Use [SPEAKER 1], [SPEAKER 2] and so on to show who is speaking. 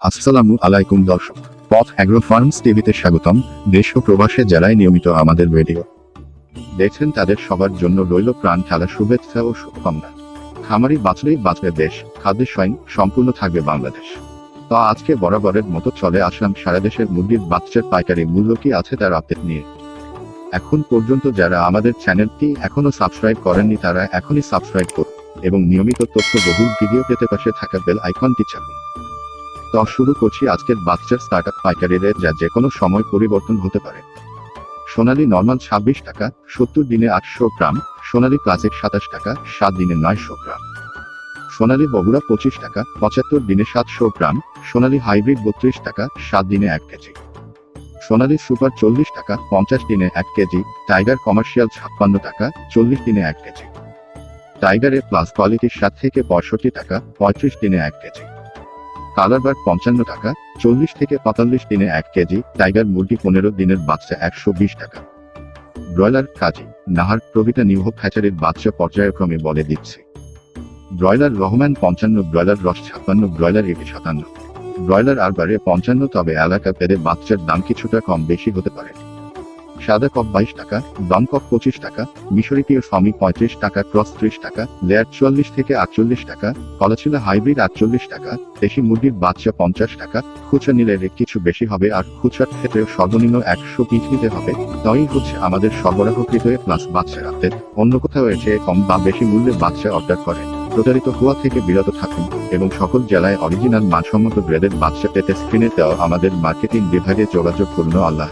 [SPEAKER 1] আসসালামু আলাইকুম দর্শক, পথ অ্যাগ্রো ফার্মস টিভিতে স্বাগতম, দেশ ও প্রবাসে যারাই নিয়মিত আমাদের ভিডিও। দেখছেন তাদের সবার জন্য রইল প্রাণ ঢালা শুভেচ্ছা ও শুভকামনা। খামারি বাঁচলেই বাঁচবে দেশ, খাদ্য স্বয়ং সম্পূর্ণ থাকবে বাংলাদেশ। তো আজকে বরাবরের মতো চলে আসলাম সারা দেশের মুরগির বাচ্চার পাইকারি মূল্য কি আছে তার আপডেট নিয়ে। এখন পর্যন্ত যারা আমাদের চ্যানেলটি এখনও সাবস্ক্রাইব করেননি তারা এখনই সাবস্ক্রাইব করুন এবং নিয়মিত তথ্য বহুল ভিডিও পেতে পাশে থাকা বেল আইকনটি চাপুন। তো শুরু করছি আজকের বাচ্চার স্টার্ট আপ পাইকারি রেট যা যে কোনো সময় পরিবর্তন হতে পারে। সোনালী নর্মাল ছাব্বিশ টাকা, সত্তর দিনে আটশো গ্রাম, সোনালী ক্লাসিক সাতাশ টাকা, সাত দিনে নয়শো গ্রাম। সোনালী বগুড়া পঁচিশ টাকা, পঁচাত্তর দিনে সাতশো গ্রাম, সোনালী হাইব্রিড বত্রিশ টাকা, সাত দিনে এক কেজি। সোনালী সুপার চল্লিশ টাকা, পঞ্চাশ দিনে এক কেজি, টাইগার কমার্শিয়াল ছাপ্পান্ন টাকা, চল্লিশ দিনে এক কেজি। টাইগারের প্লাস কোয়ালিটির সাত থেকে পঁয়ষট্টি টাকা, পঁয়ত্রিশ দিনে এক কেজি। কালারবার পঞ্চান্ন টাকা, চল্লিশ থেকে পঁয়তাল্লিশ দিনে এক কেজি, টাইগার মুরগি পনেরো দিনের বাচ্চা একশো বিশ টাকা। ব্রয়লার কাজী, নাহার প্রভৃতা নিউহ ফ্যাচারের বাচ্চা পর্যায়ক্রমে বলে দিচ্ছে। ব্রয়লার রহমান পঞ্চান্ন, ব্রয়লার রস ছাপ্পান্ন, ব্রয়লার এটি সাতান্ন। ব্রয়লার আরবারে পঞ্চান্ন, তবে এলাকা পেরে বাচ্চার দাম কিছুটা কম বেশি হতে পারে। সাদা কপ বাইশ টাকা দম কপ পঁচিশ টাকা মিশরিটির ফমি পঁয়ত্রিশ টাকা, ক্রস ত্রিশ টাকা, লেয়ার চুয়াল্লিশ থেকে আটচল্লিশ টাকা কলাচিলা হাইব্রিড আটচল্লিশ টাকা, দেশি মুরগির বাচ্চা পঞ্চাশ টাকা, খুচরা নিলে রেট কিছু বেশি হবে আর খুচরার ক্ষেত্রে সর্বনিম্ন একশো পিস নিতে হবে। তাই হচ্ছে আমাদের সরবরাহকৃত প্লাস বাচ্চা রাখতে অন্য কোথাও চেয়ে কম বা বেশি মূল্যে বাচ্চা অর্ডার করে। প্রতারিত হওয়া থেকে বিরত থাকুন এবং সকল জেলায় অরিজিনাল মানসম্মত গ্রেডের বাচ্চা পেতে স্ক্রিনে দেওয়া আমাদের মার্কেটিং বিভাগে যোগাযোগ করুন আল্লাহ